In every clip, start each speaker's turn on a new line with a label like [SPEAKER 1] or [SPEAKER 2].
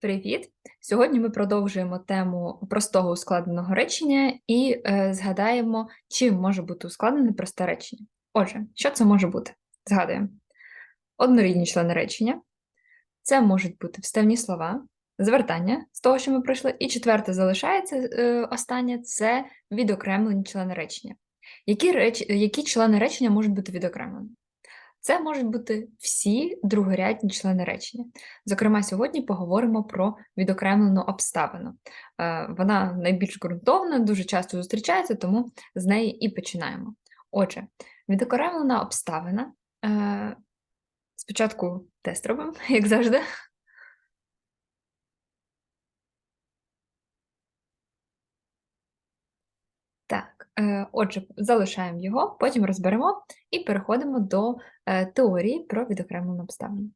[SPEAKER 1] Привіт! Сьогодні ми продовжуємо тему простого ускладненого речення і е, згадаємо, чим може бути ускладнене просте речення. Отже, що це може бути? Згадуємо. Однорідні члени речення. Це можуть бути вставні слова, звертання з того, що ми пройшли. І четверте залишається е, останнє це відокремлені члени речення. Які, реч... Які члени речення можуть бути відокремлені? Це можуть бути всі другорядні члени речення. Зокрема, сьогодні поговоримо про відокремлену обставину. Е, вона найбільш ґрунтовна, дуже часто зустрічається, тому з неї і починаємо. Отже, відокремлена обставина. Е, спочатку тест робимо, як завжди. Так, е, отже, залишаємо його, потім розберемо і переходимо до е, теорії про відокремлену обставину.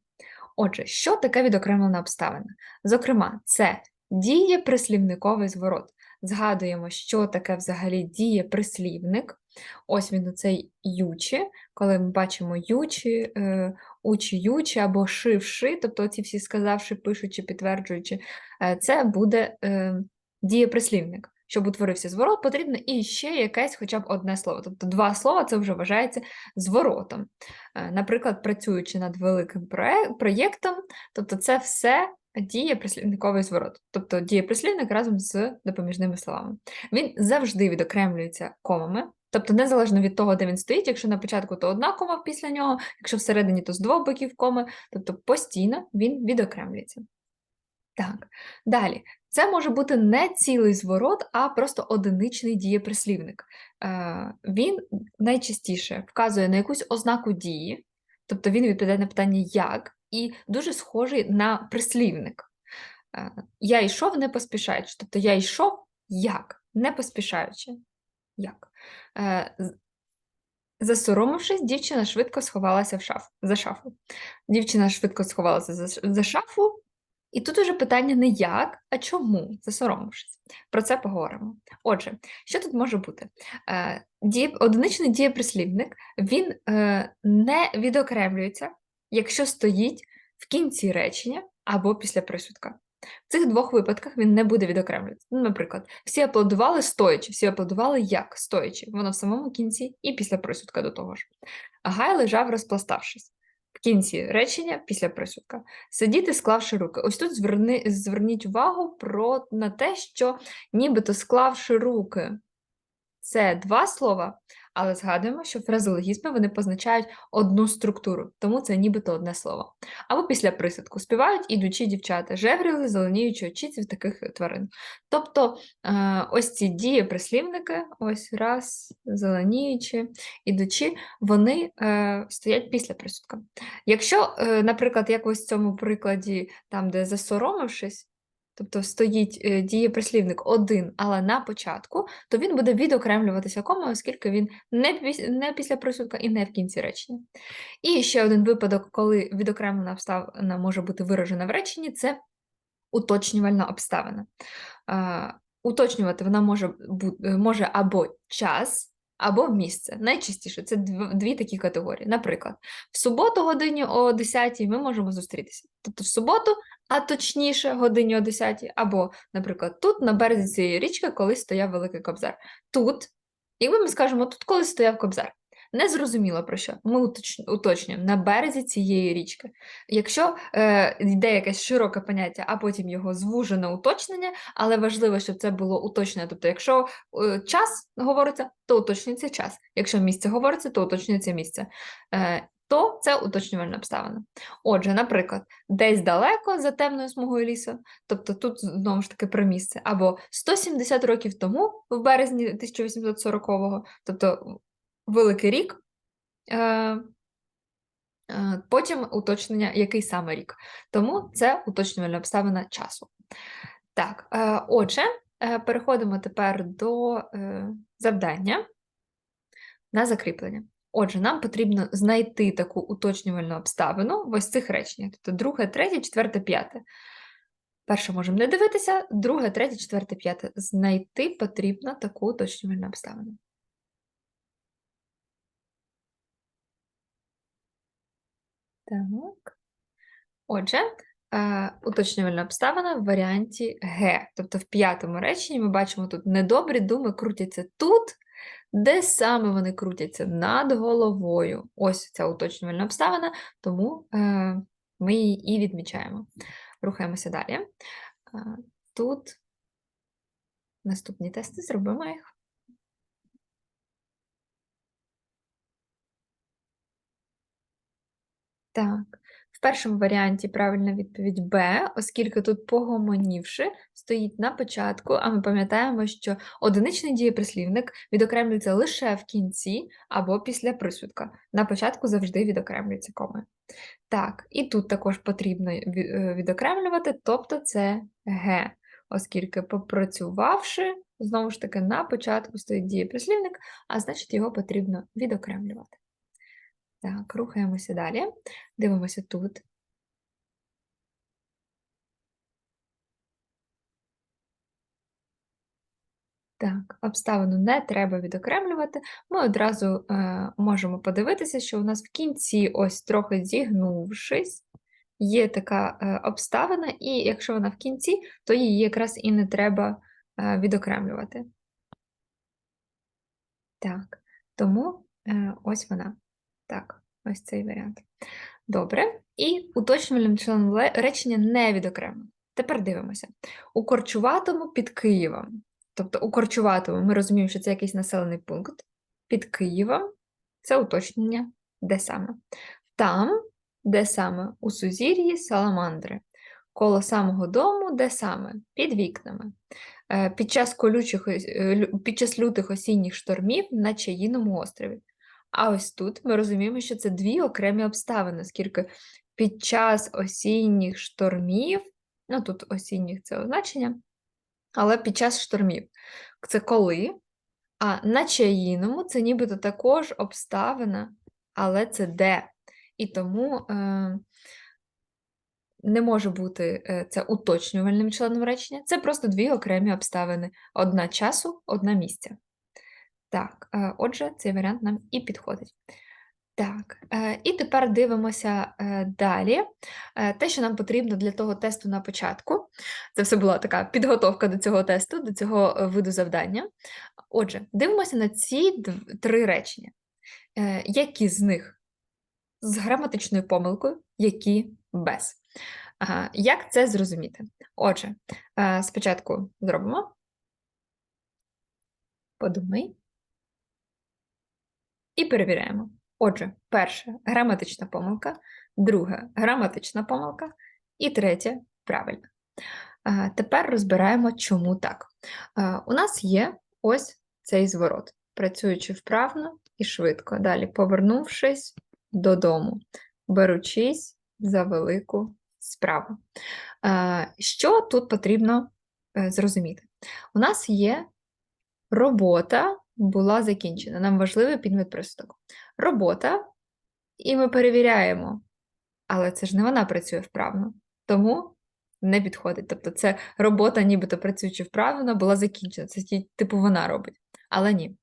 [SPEAKER 1] Отже, що таке відокремлена обставина? Зокрема, це дієприслівниковий зворот. Згадуємо, що таке взагалі дієприслівник. Ось він оцей ючі, коли ми бачимо ючі, е, учі ючі або шивши, тобто ці всі сказавши, пишучи, підтверджуючи, це буде дієприслівник щоб утворився зворот, потрібно і ще якесь хоча б одне слово. Тобто два слова це вже вважається зворотом. Е, наприклад, працюючи над великим проєктом, тобто це все діє прислівниковий зворот, тобто діє прислівник разом з допоміжними словами. Він завжди відокремлюється комами. Тобто, незалежно від того, де він стоїть, якщо на початку, то одна кома після нього, якщо всередині, то з двох боків коми, тобто постійно він відокремлюється. Так, далі. Це може бути не цілий зворот, а просто одиничний дієприслівник. Е, Він найчастіше вказує на якусь ознаку дії, тобто він відповідає на питання як, і дуже схожий на прислівник. Е, Я йшов не поспішаючи, тобто я йшов як, не поспішаючи. Як? Е, Засоромившись, дівчина швидко сховалася в шафу, за шафу. Дівчина швидко сховалася за, за шафу, і тут уже питання не як, а чому, засоромившись. Про це поговоримо. Отже, що тут може бути? Е, одиничний дієприслівник він е, не відокремлюється, якщо стоїть в кінці речення або після присудка. В цих двох випадках він не буде відокремлюватися. Ну, Наприклад, всі аплодували стоячи, всі аплодували як стоячи, воно в самому кінці і після присудка до того ж. Гай лежав, розпластавшись кінці речення після присудка. Сидіти, склавши руки. Ось тут зверни, зверніть увагу про, на те, що нібито склавши руки це два слова, але згадуємо, що фразеологізми вони позначають одну структуру, тому це нібито одне слово. Або після присадку співають ідучі дівчата, жевріли, зеленіючи очіці в таких тварин. Тобто е, ось ці дії прислівники, ось раз, зеленіючи, ідучі, вони е, стоять після присудка. Якщо, е, наприклад, як ось в цьому прикладі, там, де засоромившись, тобто стоїть е, дієприслівник один, але на початку, то він буде відокремлюватися комою, оскільки він не після присудка і не в кінці речення. І ще один випадок, коли відокремлена обставина може бути виражена в реченні, це уточнювальна обставина. Уточнювати вона може, може або час або в місце. Найчастіше це дві такі категорії. Наприклад, в суботу годині о 10 ми можемо зустрітися. Тобто в суботу, а точніше, годині о 10, або, наприклад, тут на березі цієї річки колись стояв великий кобзар. Тут, якби ми скажемо, тут колись стояв кобзар. Не зрозуміло про що. Ми уточнюємо на березі цієї річки. Якщо е, йде якесь широке поняття, а потім його звужене уточнення, але важливо, щоб це було уточнення. Тобто, якщо е, час говориться, то уточнюється час. Якщо місце говориться, то уточнюється місце. Е, то це уточнювальна обставина. Отже, наприклад, десь далеко за темною смугою лісу, тобто тут знову ж таки про місце, або 170 років тому, в березні 1840-го, тобто великий рік, е, е, потім уточнення, який саме рік. Тому це уточнювальна обставина часу. Так, е, отже, переходимо тепер до завдання на закріплення. Отже, нам потрібно знайти таку уточнювальну обставину в ось цих реченнях. Тобто друге, третє, четверте, п'яте. Перше можемо не дивитися, друге, третє, четверте, п'яте. Знайти потрібно таку уточнювальну обставину. Так. Отже, е, уточнювальна обставина в варіанті Г. Тобто в п'ятому реченні ми бачимо тут недобрі думи крутяться тут, де саме вони крутяться над головою. Ось ця уточнювальна обставина, тому е, ми її і відмічаємо. Рухаємося далі. Е, тут наступні тести зробимо їх. Так, в першому варіанті правильна відповідь Б, оскільки тут погомонівши стоїть на початку, а ми пам'ятаємо, що одиничний дієприслівник відокремлюється лише в кінці або після присудка. На початку завжди відокремлюється комою. Так, і тут також потрібно е, відокремлювати, тобто це Г, оскільки попрацювавши, знову ж таки, на початку стоїть дієприслівник, а значить його потрібно відокремлювати. Так, рухаємося далі. Дивимося тут. Так, обставину не треба відокремлювати. Ми одразу е, можемо подивитися, що у нас в кінці, ось трохи зігнувшись, є така е, обставина, і якщо вона в кінці, то її якраз і не треба е, відокремлювати. Так, тому е, ось вона. Так, ось цей варіант. Добре. І уточнювальним членом речення не відокремлено. Тепер дивимося. У Корчуватому під Києвом. Тобто у Корчуватому ми розуміємо, що це якийсь населений пункт. Під Києвом це уточнення, де саме. Там, де саме, у сузір'ї саламандри. Коло самого дому, де саме? Під вікнами. Е, Під час колючих, е, під час лютих осінніх штормів на Чаїному острові. А ось тут ми розуміємо, що це дві окремі обставини, оскільки під час осінніх штормів, ну тут осінніх це означення, але під час штормів це коли, а на чаїному це нібито також обставина, але це де. І тому е, не може бути е, це уточнювальним членом речення, це просто дві окремі обставини: одна часу, одна місця. Так, е, отже, цей варіант нам і підходить. Так, е, і тепер дивимося е, далі. Те, що нам потрібно для того тесту на початку. Це все була така підготовка до цього тесту, до цього виду завдання. Отже, дивимося на ці три речення. Які з них з граматичною помилкою, які без. Як це зрозуміти? Отже, спочатку зробимо. Подумай. І перевіряємо. Отже, перше граматична помилка, друге граматична помилка, і третє правильно. Тепер розбираємо, чому так. У нас є ось цей зворот, працюючи вправно і швидко. Далі повернувшись додому, беручись за велику справу. Що тут потрібно е, зрозуміти? У нас є робота була закінчена. Нам важливий підмет. Робота, і ми перевіряємо, але це ж не вона працює вправно, тому не підходить. Тобто, це робота, нібито працюючи вправно, була закінчена. Це типу вона робить. Але ні.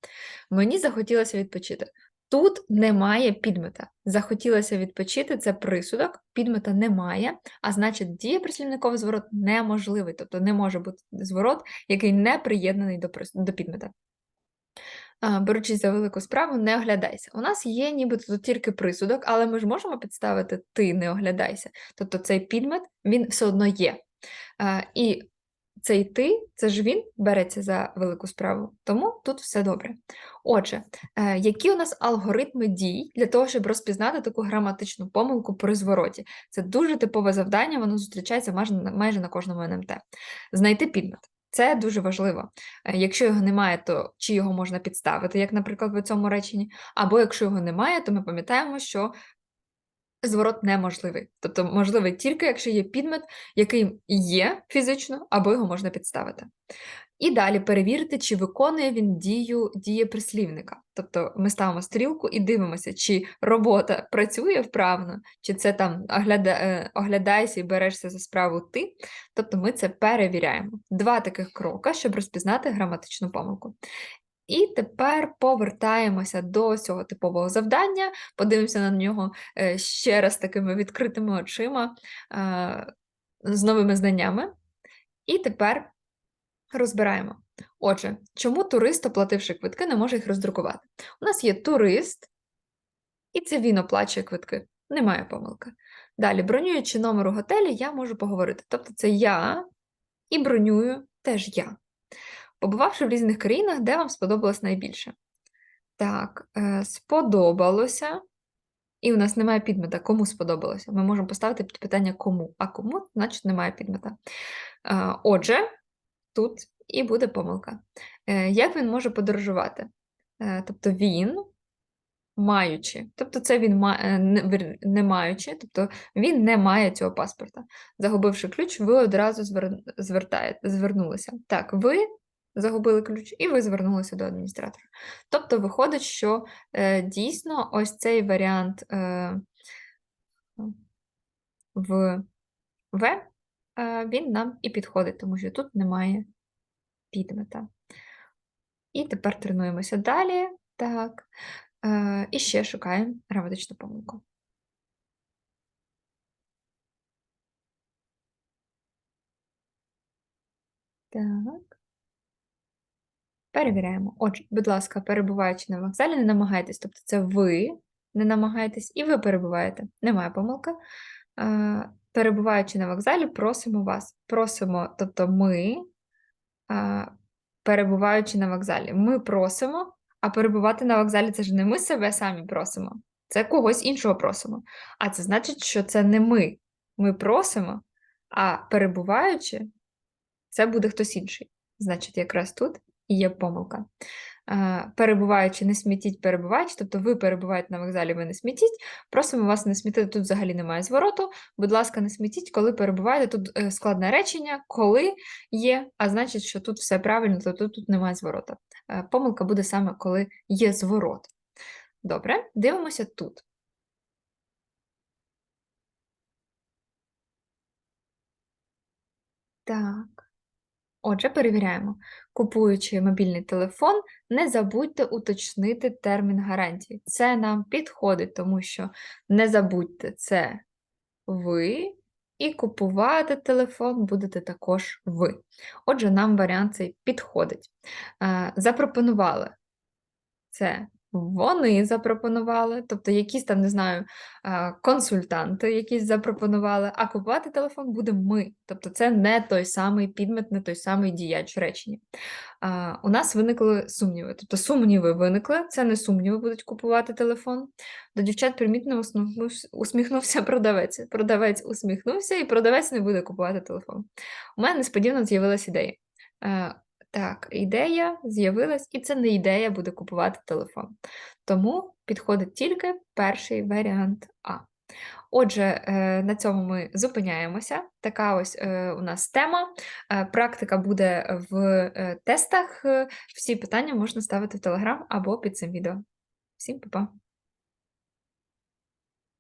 [SPEAKER 1] Мені захотілося відпочити. Тут немає підмета. Захотілося відпочити це присудок, підмета немає, а значить, дієприслівниковий зворот неможливий, тобто не може бути зворот, який не приєднаний до підмета. Беручись за велику справу, не оглядайся. У нас є нібито тільки присудок, але ми ж можемо підставити ти не оглядайся. Тобто цей підмет він все одно є. І цей ти, це ж він береться за велику справу, тому тут все добре. Отже, е, які у нас алгоритми дій для того, щоб розпізнати таку граматичну помилку при звороті? Це дуже типове завдання, воно зустрічається майже на кожному НМТ. Знайти підмет. Це дуже важливо. Е, Якщо його немає, то чи його можна підставити, як, наприклад, в цьому реченні, або якщо його немає, то ми пам'ятаємо, що зворот неможливий. Тобто можливий тільки, якщо є підмет, який є фізично, або його можна підставити. І далі перевірити, чи виконує він дію дієприслівника. Тобто ми ставимо стрілку і дивимося, чи робота працює вправно, чи це там огляда, е, оглядайся і берешся за справу ти. Тобто ми це перевіряємо. Два таких крока, щоб розпізнати граматичну помилку. І тепер повертаємося до цього типового завдання, подивимося на нього е, ще раз такими відкритими очима. Е, з новими знаннями. І тепер розбираємо. Отже, чому турист, оплативши квитки, не може їх роздрукувати? У нас є турист, і це він оплачує квитки. Немає помилки. Далі, бронюючи номер у готелі, я можу поговорити. Тобто, це я і бронюю теж я. Побувавши в різних країнах, де вам сподобалось найбільше? Так, е, сподобалося. І у нас немає підмета, кому сподобалося. Ми можемо поставити під питання кому, а кому, значить, немає підмета. Е, Отже, тут і буде помилка. Е, Як він може подорожувати? Е, Тобто він, маючи, тобто це він е, не, маючи, тобто він не має цього паспорта. Загубивши ключ, ви одразу звер... звертаєте, звернулися. Так, ви загубили ключ, і ви звернулися до адміністратора. Тобто виходить, що дійсно ось цей варіант в В, він нам і підходить, тому що тут немає підмета. І тепер тренуємося далі. Так. Е, і ще шукаємо граматичну помилку. Так. Перевіряємо. Отже, будь ласка, перебуваючи на вокзалі, не намагайтесь, тобто це ви не намагаєтесь, і ви перебуваєте. Немає помилки. Перебуваючи на вокзалі, просимо вас. Просимо, тобто ми, перебуваючи на вокзалі, ми просимо, а перебувати на вокзалі це ж не ми себе самі просимо, це когось іншого просимо. А це значить, що це не ми. Ми просимо, а перебуваючи, це буде хтось інший. Значить, якраз тут і є помилка. Перебуваючи, не смітіть, перебуваючи, тобто ви перебуваєте на вокзалі, ви не смітіть. Просимо вас не смітити, тут взагалі немає звороту. Будь ласка, не смітіть, коли перебуваєте. Тут е, складне речення, коли є, а значить, що тут все правильно, то тут, тут немає зворота. Е, Помилка буде саме, коли є зворот. Добре, дивимося тут. Так. Отже, перевіряємо. Купуючи мобільний телефон, не забудьте уточнити термін гарантії. Це нам підходить, тому що не забудьте це ви, і купувати телефон будете також ви. Отже, нам варіант цей підходить. Е, Запропонували це вони запропонували, тобто якісь там, не знаю, е, консультанти якісь запропонували, а купувати телефон будемо ми. Тобто це не той самий підмет, не той самий діяч речення. У нас виникли сумніви. Тобто сумніви виникли, це не сумніви будуть купувати телефон. До дівчат примітно усміхнувся- продавець. Продавець усміхнувся, і продавець не буде купувати телефон. У мене несподівано з'явилася ідея. Так, ідея з'явилась, і це не ідея буде купувати телефон. Тому підходить тільки перший варіант А. Отже, е, на цьому ми зупиняємося. Така ось е, у нас тема. Е, Практика буде в тестах. Всі питання можна ставити в Телеграм або під цим відео. Всім па-па!